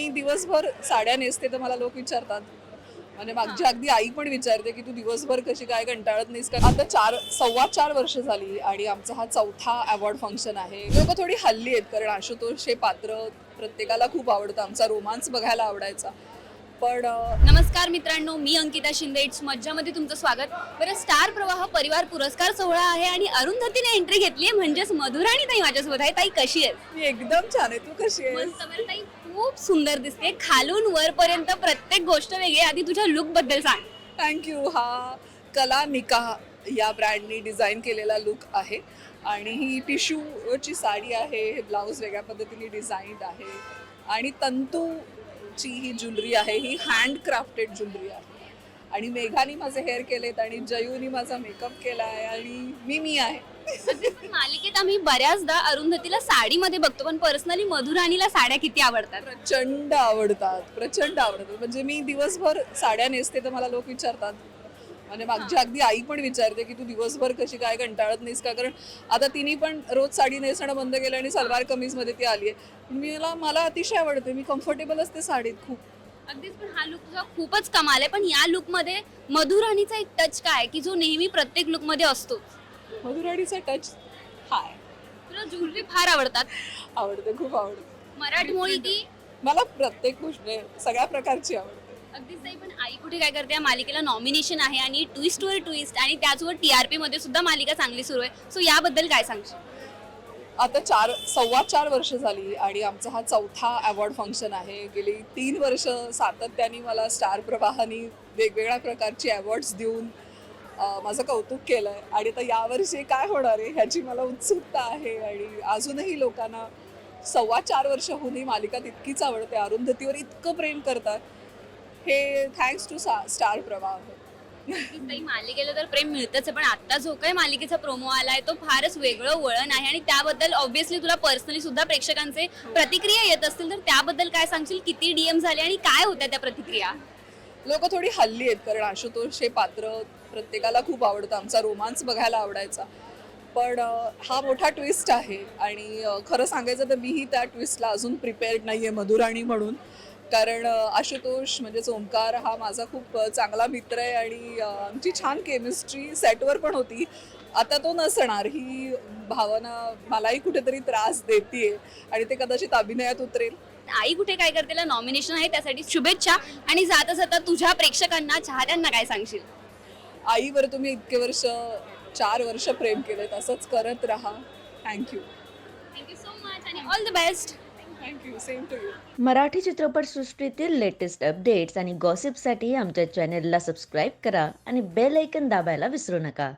मी दिवसभर साड्या नेसते तर मला लोक विचारतात. म्हणजे मागची अगदी आई पण विचारते की तू दिवसभर कशी काय कंटाळत नाहीस? का आता चार सव्वा चार वर्ष झाली आणि आमचा हा चौथा अवॉर्ड फंक्शन आहे. लोक थोडी हल्ली आहेत कारण आशुतोष हे पात्र प्रत्येकाला खूप आवडतं. आमचा रोमांस बघायला आवडायचा. पण नमस्कार मित्रांनो मी अंकिता शिंदे. इट्स मज्जामध्ये तुमचं स्वागत. बरं स्टार प्रवाह परिवार पुरस्कार सोहळा आहे आणि अरुंधतीने एंट्री घेतली आहे. म्हणजेच मधुराणी ताई माझ्यासोबत आहे. ताई कशी आहे मी एकदम छान आहे. तू कशी मस्त. बरं ताई खूप सुंदर दिसते. खालून वरपर्यंत प्रत्येक गोष्ट वेगळी आहे. आधी तुझ्या लुकबद्दल सांग. थँक्यू हा कला निकाह या ब्रँडनी डिझाईन केलेला लुक आहे. आणि ही टिश्यूची साडी आहे. हे ब्लाऊज वेगळ्या पद्धतीने डिझाईन्ड आहे. आणि तंतूची ही ज्वेलरी आहे ही हँड क्राफ्टेड ज्वेलरी आहे. आणि मेघानी माझे हेअर केलेत आणि जयूनी माझा मेकअप केला आहे आणि मी मी आहे. मालिकेत आम्ही बऱ्याचदा अरुंधतीला साडीमध्ये बघतो पण पर्सनली मधुराणीला साड्या किती आवडतात? प्रचंड आवडतात प्रचंड आवडतात. म्हणजे मी दिवसभर साड्या नेसते तर मला लोक विचारतात म्हणजे मागची अगदी आई पण विचारते की तू दिवसभर कशी काय कंटाळत नाहीस का? कारण आता तिने पण रोज साडी नेसणं बंद केलं आणि सलवार कमीजमध्ये ती आली आहे. मला मला अतिशय आवडते. मी कम्फर्टेबल असते साडीत खूप. अगदीच पण हा लुक तुझा खूपच कमाल आहे. पण या लुकमध्ये मधुराणीचा एक टच काय की जो नेहमी प्रत्येक लुकमध्ये असतो. मधुराणीचा टच हाय. तुला ज्वेलरी फार आवडतात. आवडते खूप आवडते. मराठमोळी की मला प्रत्येक गोष्ट सगळ्या प्रकारची आवडते. अगदीच नाही पण आई कुठे काय करते? या मालिकेला नॉमिनेशन आहे आणि ट्विस्ट वर ट्विस्ट आणि त्याचवर टीआरपी मध्ये सुद्धा मालिका चांगली सुरू आहे. सो याबद्दल काय सांगशील? आता चार सव्वा चार वर्ष झाली आणि आमचा हा चौथा अवॉर्ड फंक्शन आहे. गेली तीन वर्ष सातत्याने मला स्टार प्रवाहाने वेगवेगळ्या प्रकारचे अवॉर्ड्स देऊन अं, माझं कौतुक केलं आहे आणि आता यावर्षी काय होणार आहे ह्याची मला उत्सुकता आहे आणि अजूनही लोकांना सव्वा चार वर्ष होऊन ही मालिका तितकीच आवडते. अरुंधतीवर इतकं प्रेम करतात. हे थँक्स टू स्टार प्रवाह काही मालिकेला तर प्रेम मिळतच आहे पण आता जो काही मालिकेचा प्रोमो आलाय तो फारच वेगळं वळण आहे आणि त्याबद्दल ऑब्व्हियसली तुला पर्सनली सुद्धा प्रेक्षकांचे प्रतिक्रिया येत असतील तर त्याबद्दल काय सांगशील? किती डीएम झाले आणि काय होत्या त्या प्रतिक्रिया? लोक थोडी हल्ली आहेत कारण आशुतोष हे पात्र प्रत्येकाला खूप आवडतं आमचा रोमांस बघायला आवडायचा. पण हा मोठा ट्विस्ट आहे आणि खरं सांगायचं तर मीही त्या ट्विस्टला अजून प्रिपेअर्ड नाही आहे मधुराणी म्हणून. कारण आशुतोष म्हणजेच ओंकार हा माझा खूप चांगला मित्र आहे आणि आमची छान केमिस्ट्री सेटवर पण होती. आता तो नसणार ही भावना मलाही कुठेतरी त्रास देते आणि ते कदाचित अभिनयात उतरेल. आई कुठे काय करतेला नॉमिनेशन आहे त्यासाठी शुभेच्छा आणि जाता जाता तुझ्या प्रेक्षकांना चाहत्यांना काय सांगशील? आईवर तुम्ही इतके वर्ष चार वर्ष प्रेम केले तसंच करत राहा. Thank you thank you so much आणि all the best thank you same to you Marathi चित्रपटसृष्टीतील लेटेस्ट अपडेट्स आणि गॉसिपसाठी आमच्या चॅनेलला सबस्क्राईब करा आणि बेल ऐकन दाबायला विसरू नका.